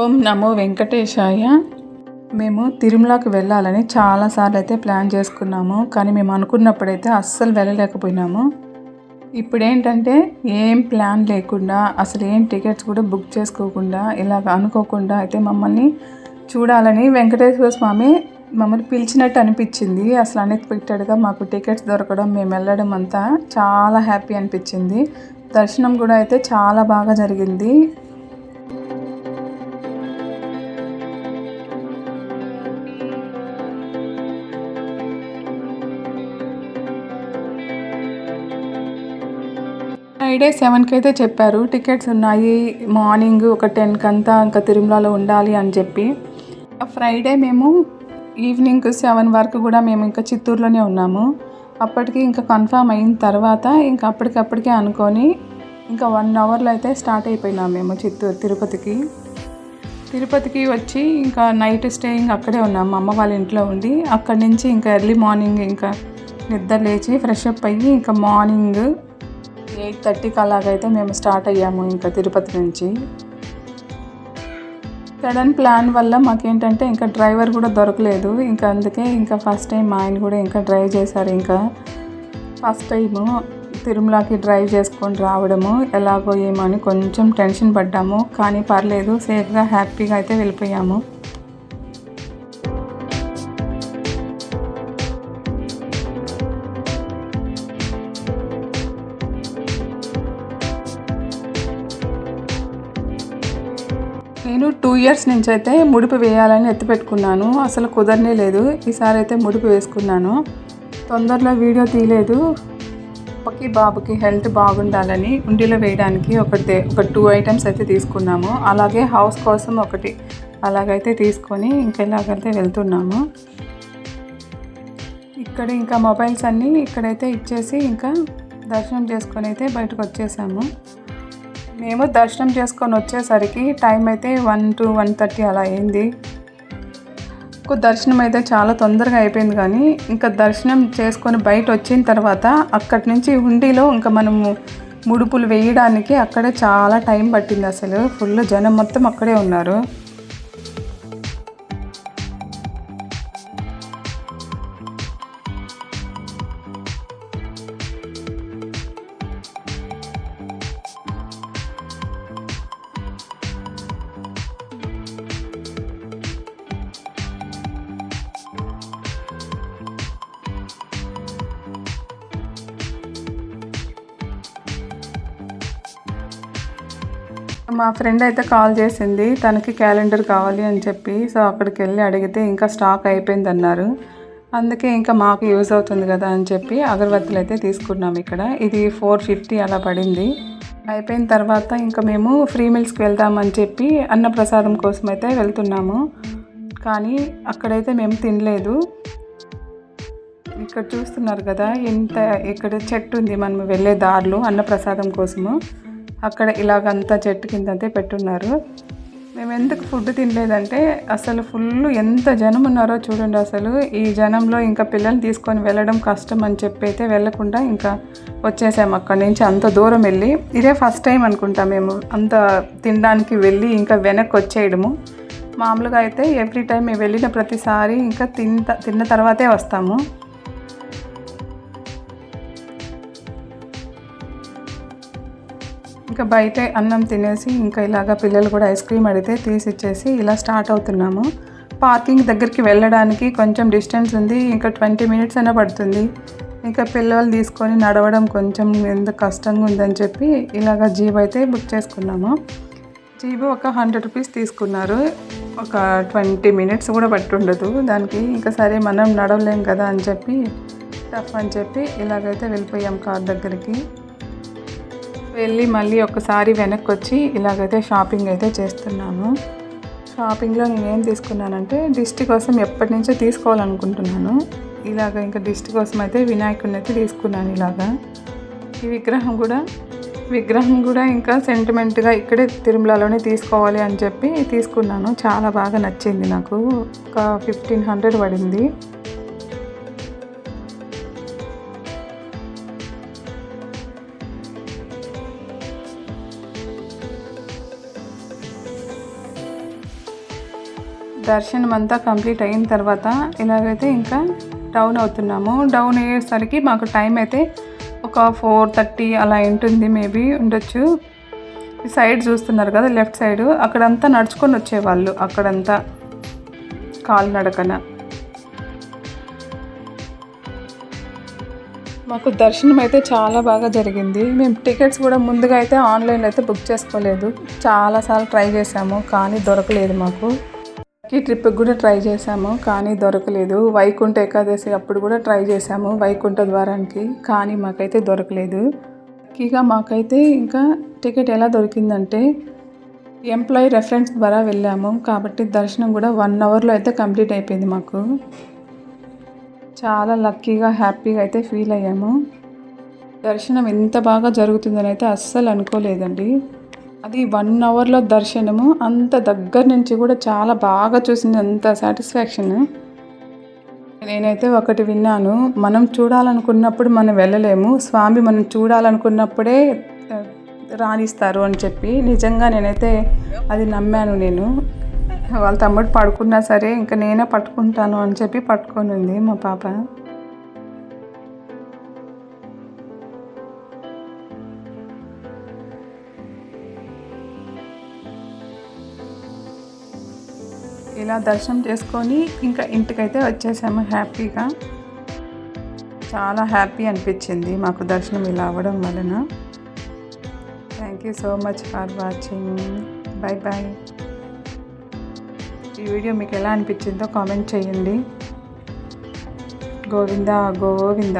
ఓం నమో వెంకటేశాయ. మేము తిరుమలకి వెళ్ళాలని చాలాసార్లు అయితే ప్లాన్ చేసుకున్నాము కానీ మేము అనుకున్నప్పుడైతే అస్సలు వెళ్ళలేకపోయినాము. ఇప్పుడు ఏంటంటే ఏం ప్లాన్ లేకుండా అసలు ఏం టికెట్స్ కూడా బుక్ చేసుకోకుండా ఇలాగ అనుకోకుండా అయితే మమ్మల్ని చూడాలని వెంకటేశ్వర స్వామి మమ్మల్ని పిలిచినట్టు అనిపించింది. అసలు అన్ఎక్స్పెక్టెడ్గా మాకు టికెట్స్ దొరకడం మేము వెళ్ళడం అంతా చాలా హ్యాపీ అనిపించింది. దర్శనం కూడా అయితే చాలా బాగా జరిగింది. ఫ్రైడే సెవెన్కి అయితే చెప్పారు. టికెట్స్ ఉన్నాయి. మార్నింగ్ ఒక టెన్కి అంతా ఇంకా తిరుమలలో ఉండాలి అని చెప్పి. ఫ్రైడే మేము ఈవినింగ్ సెవెన్ వరకు కూడా మేము ఇంకా చిత్తూరులోనే ఉన్నాము. అప్పటికి ఇంకా కన్ఫామ్ అయిన తర్వాత ఇంకా అప్పటికప్పటికే అనుకొని ఇంకా వన్ అవర్లో అయితే స్టార్ట్ అయిపోయినాం మేము చిత్తూరు తిరుపతికి. తిరుపతికి వచ్చి ఇంకా నైట్ స్టేయింగ్ అక్కడే ఉన్నాం. మా అమ్మ వాళ్ళ ఇంట్లో ఉండి అక్కడి నుంచి ఇంకా ఎర్లీ మార్నింగ్ ఇంకా నిద్ర లేచి ఫ్రెష్ అప్ అయ్యి ఇంకా మార్నింగ్ ఎయిట్ థర్టీకి అలాగైతే మేము స్టార్ట్ అయ్యాము ఇంకా తిరుపతి నుంచి. సడన్ ప్లాన్ వల్ల మాకేంటంటే ఇంకా డ్రైవర్ కూడా దొరకలేదు. ఇంకా అందుకే ఇంకా ఫస్ట్ టైం మా ఆయన కూడా ఇంకా డ్రైవ్ చేశారు. ఇంకా ఫస్ట్ టైము తిరుమలకి డ్రైవ్ చేసుకొని రావడము ఎలాగో ఏమో అని కొంచెం టెన్షన్ పడ్డాము. కానీ పర్లేదు సేఫ్గా హ్యాపీగా అయితే వెళ్ళిపోయాము. నేను టూ ఇయర్స్ నుంచి అయితే ముడుపు వేయాలని ఎత్తిపెట్టుకున్నాను అసలు కుదరనే లేదు. ఈసారి అయితే ముడుపు వేసుకున్నాను. తొందరలో వీడియో తీయలేదు. పక్కి బాబుకి హెల్త్ బాగుండాలని ఉండిలో వేయడానికి ఒకటి ఒక టూ ఐటమ్స్ అయితే తీసుకున్నాము. అలాగే హౌస్ కోసం ఒకటి అలాగైతే తీసుకొని ఇంకెలాగైతే వెళ్తున్నాము ఇక్కడ ఇంకా మొబైల్స్ అన్నీ ఇక్కడైతే ఇచ్చేసి ఇంకా దర్శనం చేసుకొని అయితే బయటకు వచ్చేసాము. మేము దర్శనం చేసుకొని వచ్చేసరికి టైం అయితే వన్ టు వన్ థర్టీ అలా అయింది. ఒక దర్శనం అయితే చాలా తొందరగా అయిపోయింది కానీ ఇంకా దర్శనం చేసుకొని బయట వచ్చిన తర్వాత అక్కడి నుంచి హుండీలో ఇంకా మనము ముడుపులు వేయడానికి అక్కడే చాలా టైం పట్టింది అసలు. ఫుల్ జనం మొత్తం అక్కడే ఉన్నారు. మా ఫ్రెండ్ అయితే కాల్ చేసింది తనకి క్యాలెండర్ కావాలి అని చెప్పి సో అక్కడికి వెళ్ళి అడిగితే ఇంకా స్టాక్ అయిపోయింది అన్నారు. అందుకే ఇంకా మాకు యూజ్ అవుతుంది కదా అని చెప్పి అగరబత్తులు అయితే తీసుకున్నాం ఇక్కడ. ఇది ఫోర్ ఫిఫ్టీ అలా పడింది. అయిపోయిన తర్వాత ఇంకా మేము ఫ్రీ మీల్స్కి వెళ్దామని చెప్పి అన్నప్రసాదం కోసం అయితే వెళ్తున్నాము. కానీ అక్కడైతే మేము తినలేదు. ఇక్కడ చూస్తున్నారు కదా ఎంత ఇక్కడ చెట్టు ఉంది మనం వెళ్ళే దారిలో అన్నప్రసాదం కోసము. అక్కడ ఇలాగంతా చెట్టు కింద పెట్టున్నారు. మేము ఎందుకు ఫుడ్ తినలేదంటే అసలు ఫుల్ ఎంత జనం ఉన్నారో చూడండి అసలు. ఈ జనంలో ఇంకా పిల్లల్ని తీసుకొని వెళ్ళడం కష్టం అని చెప్పి అయితే వెళ్ళకుండా ఇంకా వచ్చేసాము అక్కడి నుంచి అంత దూరం వెళ్ళి. ఇదే ఫస్ట్ టైం అనుకుంటా మేము అంత తినడానికి వెళ్ళి ఇంకా వెనక్కి వచ్చేయడము. మామూలుగా అయితే ఎవ్రీ టైం మేము వెళ్ళిన ప్రతిసారి ఇంకా తిన్న తిన్న తర్వాతే వస్తాము. ఇంకా బయట అన్నం తినేసి ఇంకా ఇలాగ పిల్లలు కూడా ఐస్ క్రీమ్ అడిగితే తీసి ఇచ్చేసి ఇలా స్టార్ట్ అవుతున్నాము. పార్కింగ్ దగ్గరికి వెళ్ళడానికి కొంచెం డిస్టెన్స్ ఉంది ఇంకా ట్వంటీ మినిట్స్ అయినా పడుతుంది. ఇంకా పిల్లలు తీసుకొని నడవడం కొంచెం ఎంత కష్టంగా ఉందని చెప్పి ఇలాగ జీబ్ అయితే బుక్ చేసుకున్నాము. జీబు ఒక హండ్రెడ్ రూపీస్ తీసుకున్నారు. ఒక ట్వంటీ మినిట్స్ కూడా పట్టుండదు. దానికి ఇంకా సరే మనం నడవలేం కదా అని చెప్పి టఫ్ అని చెప్పి ఇలాగైతే వెళ్ళిపోయాం కార్ దగ్గరికి. వెళ్ళి మళ్ళీ ఒకసారి వెనక్కి వచ్చి ఇలాగైతే షాపింగ్ అయితే చేస్తున్నాను షాపింగ్లో నేను ఏం తీసుకున్నానంటే దిష్టి కోసం ఎప్పటి నుంచో తీసుకోవాలనుకుంటున్నాను. ఇలాగ ఇంకా దిష్టి కోసం అయితే వినాయకుడిని అయితే తీసుకున్నాను ఇలాగా. ఈ విగ్రహం కూడా విగ్రహం కూడా ఇంకా సెంటిమెంట్గా ఇక్కడే తిరుమలలోనే తీసుకోవాలి అని చెప్పి తీసుకున్నాను. చాలా బాగా నచ్చింది నాకు. ఒక ఫిఫ్టీన్ హండ్రెడ్ పడింది. దర్శనం అంతా కంప్లీట్ అయిన తర్వాత ఇలాగైతే ఇంకా డౌన్ అవుతున్నాము. డౌన్ అయ్యేసరికి మాకు టైం అయితే ఒక ఫోర్ థర్టీ అలా ఉంటుంది మేబీ ఉండొచ్చు. ఈ సైడ్ చూస్తున్నారు కదా లెఫ్ట్ సైడ్ అక్కడంతా నడుచుకొని వచ్చేవాళ్ళు అక్కడంతా కాలినడకన మాకు దర్శనం అయితే చాలా బాగా జరిగింది. మేము టికెట్స్ కూడా ముందుగా అయితే ఆన్లైన్లో అయితే బుక్ చేసుకోలేదు. చాలాసార్లు ట్రై చేసాము కానీ దొరకలేదు మాకు. ఈ ట్రిప్కి కూడా ట్రై చేశాము కానీ దొరకలేదు. వైకుంఠ ఏకాదశి అప్పుడు కూడా ట్రై చేసాము వైకుంఠ ద్వారానికి కానీ మాకైతే దొరకలేదు. ఇక మాకైతే ఇంకా టికెట్ ఎలా దొరికిందంటే ఎంప్లాయీ రెఫరెన్స్ ద్వారా వెళ్ళాము కాబట్టి దర్శనం కూడా వన్ అవర్లో అయితే కంప్లీట్ అయిపోయింది మాకు. చాలా లక్కీగా హ్యాపీగా అయితే ఫీల్ అయ్యాము. దర్శనం ఎంత బాగా జరుగుతుందని అయితే అస్సలు అనుకోలేదండి. అది వన్ అవర్లో దర్శనము. అంత దగ్గర నుంచి కూడా చాలా బాగా చూసింది. అంత సాటిస్ఫాక్షన్ నేనైతే ఒకటి విన్నాను. మనం చూడాలనుకున్నప్పుడు మనం వెళ్ళలేము. స్వామి మనం చూడాలనుకున్నప్పుడే రాణిస్తారు అని చెప్పి నిజంగా నేనైతే అది నమ్మాను నేను. వాళ్ళ తమ్ముడు పడుకున్నా సరే ఇంకా నేనే పట్టుకుంటాను అని చెప్పి పట్టుకొని ఉంది మా పాప. ఇలా దర్శనం చేసుకొని ఇంకా ఇంటికైతే వచ్చేసాము హ్యాపీగా. చాలా హ్యాపీ అనిపించింది మాకు దర్శనం ఇలా అవ్వడం వలన. Thank you so much for watching bye bye ఈ వీడియో మీకు ఎలా అనిపించిందో కామెంట్ చేయండి. గోవింద గోవింద.